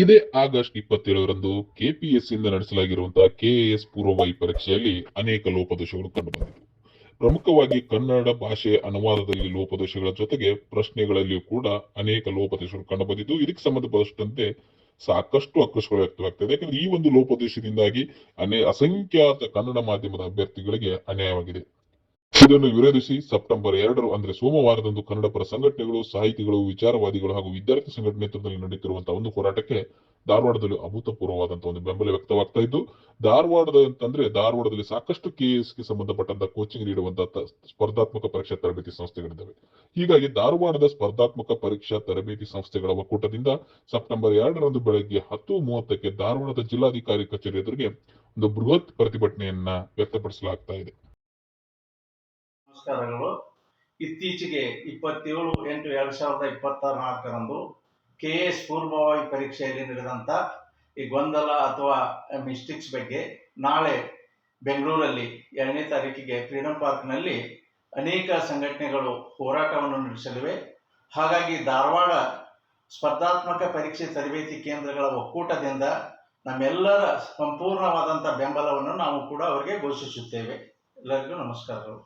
ಇದೇ August ಇಪ್ಪತ್ತೇಳರಂದು ಕೆಪಿಎಸ್ಸಿಯಿಂದ ನಡೆಸಲಾಗಿರುವಂತಹ KAS ಪೂರ್ವವಾಯಿ ಪರೀಕ್ಷೆಯಲ್ಲಿ ಅನೇಕ ಲೋಪದೋಷಗಳು ಕಂಡುಬಂದಿದ್ದವು ಪ್ರಮುಖವಾಗಿ ಕನ್ನಡ ಭಾಷೆ ಅನುವಾದದಲ್ಲಿ ಲೋಪದೋಷಗಳ ಜೊತೆಗೆ ಪ್ರಶ್ನೆಗಳಲ್ಲಿಯೂ ಕೂಡ ಅನೇಕ ಲೋಪದೋಷಗಳು ಕಂಡುಬಂದಿದ್ದು, ಇದಕ್ಕೆ ಸಂಬಂಧಪಟ್ಟಂತೆ ಸಾಕಷ್ಟು ಆಕ್ರೋಶಗಳು ವ್ಯಕ್ತವಾಗ್ತದೆ. ಯಾಕಂದ್ರೆ ಈ ಒಂದು ಲೋಪದೋಷದಿಂದಾಗಿ ಅನೇ, ಅಸಂಖ್ಯಾತ ಕನ್ನಡ ಮಾಧ್ಯಮದ ಅಭ್ಯರ್ಥಿಗಳಿಗೆ ಅನ್ಯಾಯವಾಗಿದೆ. ಇದನ್ನು ವಿರೋಧಿಸಿ ಸೆಪ್ಟೆಂಬರ್ ಎರಡರು ಅಂದ್ರೆ ಸೋಮವಾರದಂದು ಕನ್ನಡ ಪರ ಸಂಘಟನೆಗಳು, ಸಾಹಿತಿಗಳು, ವಿಚಾರವಾದಿಗಳು ಹಾಗೂ ವಿದ್ಯಾರ್ಥಿ ಸಂಘಟನೆ ನೇತೃತ್ವದಲ್ಲಿ ನಡೆಯುತ್ತಿರುವಂತಹ ಒಂದು ಹೋರಾಟಕ್ಕೆ ಧಾರವಾಡದಲ್ಲಿ ಅಭೂತಪೂರ್ವವಾದಂತಹ ಒಂದು ಬೆಂಬಲ ವ್ಯಕ್ತವಾಗ್ತಾ ಇದ್ದು, ಧಾರವಾಡದ ಅಂತಂದ್ರೆ ಧಾರವಾಡದಲ್ಲಿ ಸಾಕಷ್ಟು ಕೆಎಸ್ಗೆ ಸಂಬಂಧಪಟ್ಟಂತ ಕೋಚಿಂಗ್ ನೀಡುವಂತಹ ಸ್ಪರ್ಧಾತ್ಮಕ ಪರೀಕ್ಷಾ ತರಬೇತಿ ಸಂಸ್ಥೆಗಳಿದ್ದಾವೆ. ಹೀಗಾಗಿ ಧಾರವಾಡದ ಸ್ಪರ್ಧಾತ್ಮಕ ಪರೀಕ್ಷಾ ತರಬೇತಿ ಸಂಸ್ಥೆಗಳ ಒಕ್ಕೂಟದಿಂದ ಸೆಪ್ಟೆಂಬರ್ ಎರಡರಂದು ಬೆಳಗ್ಗೆ ಹತ್ತು ಮೂವತ್ತಕ್ಕೆ ಧಾರವಾಡದ ಜಿಲ್ಲಾಧಿಕಾರಿ ಕಚೇರಿ ಎದುರಿಗೆ ಒಂದು ಬೃಹತ್ ಪ್ರತಿಭಟನೆಯನ್ನ ವ್ಯಕ್ತಪಡಿಸಲಾಗ್ತಾ ಇದೆ. ನಮಸ್ಕಾರಗಳು ಇತ್ತೀಚೆಗೆ ಇಪ್ಪತ್ತೇಳು, ಎಂಟು, ಎರಡು ಸಾವಿರದ ಇಪ್ಪತ್ತ ನಾಲ್ಕರಂದು ಕೆ ಎಸ್ ಪೂರ್ವಭಾವಿ ಪರೀಕ್ಷೆಯಲ್ಲಿ ನಡೆದಂಥ ಈ ಗೊಂದಲ ಅಥವಾ ಮಿಸ್ಟೇಕ್ಸ್ ಬಗ್ಗೆ ನಾಳೆ ಬೆಂಗಳೂರಲ್ಲಿ ಎರಡನೇ ತಾರೀಕಿಗೆ ಫ್ರೀಡಂ ಪಾರ್ಕ್ನಲ್ಲಿ ಅನೇಕ ಸಂಘಟನೆಗಳು ಹೋರಾಟವನ್ನು ನಡೆಸಲಿವೆ. ಹಾಗಾಗಿ ಧಾರವಾಡ ಸ್ಪರ್ಧಾತ್ಮಕ ಪರೀಕ್ಷೆ ತರಬೇತಿ ಕೇಂದ್ರಗಳ ಒಕ್ಕೂಟದಿಂದ ನಮ್ಮೆಲ್ಲರ ಸಂಪೂರ್ಣವಾದಂಥ ಬೆಂಬಲವನ್ನು ನಾವು ಕೂಡ ಅವರಿಗೆ ಘೋಷಿಸುತ್ತೇವೆ. ಎಲ್ಲರಿಗೂ ನಮಸ್ಕಾರಗಳು.